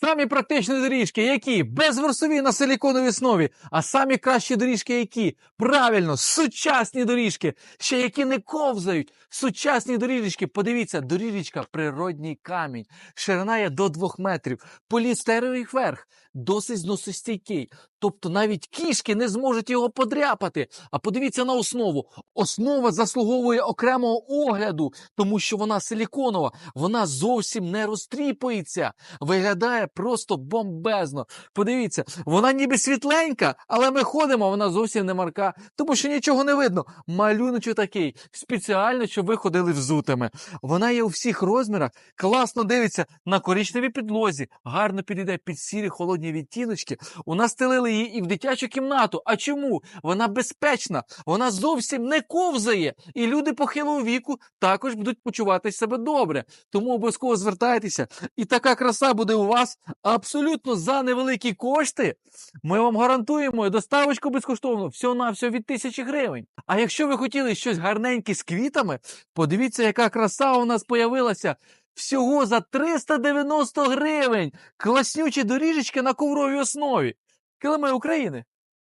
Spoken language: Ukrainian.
Самі практичні доріжки, які безворсові на силіконовій основі, а самі кращі доріжки, які правильно, сучасні доріжки, ще які не ковзають. Сучасні доріжечки. Подивіться, доріжечка природній камінь. Ширина є до 2 метрів. Полістеровий верх досить зносостійкий. Тобто навіть кішки не зможуть його подряпати. А подивіться на основу. Основа заслуговує окремого огляду, тому що вона силіконова, вона зовсім не розтріпується. Виглядає просто бомбезно. Подивіться, вона ніби світленька, але ми ходимо, вона зовсім не марка, тому що нічого не видно. Малюночок такий, спеціально, щоб ви ходили взутими. Вона є у всіх розмірах, класно дивиться на коричневій підлозі, гарно підійде під сірі холодні відтіночки. У нас стелили її і в дитячу кімнату. А чому? Вона безпечна, вона зовсім не ковзає. І люди похилого віку також будуть почувати себе добре. Тому обов'язково звертайтеся. І така краса буде у вас абсолютно за невеликі кошти. Ми вам гарантуємо доставочку безкоштовно, всього на всього від тисячі гривень. А якщо ви хотіли щось гарненьке з квітами, подивіться, яка краса у нас появилася. Всього за 390 гривень. Класнючі доріжечки на ковровій основі. Килими України.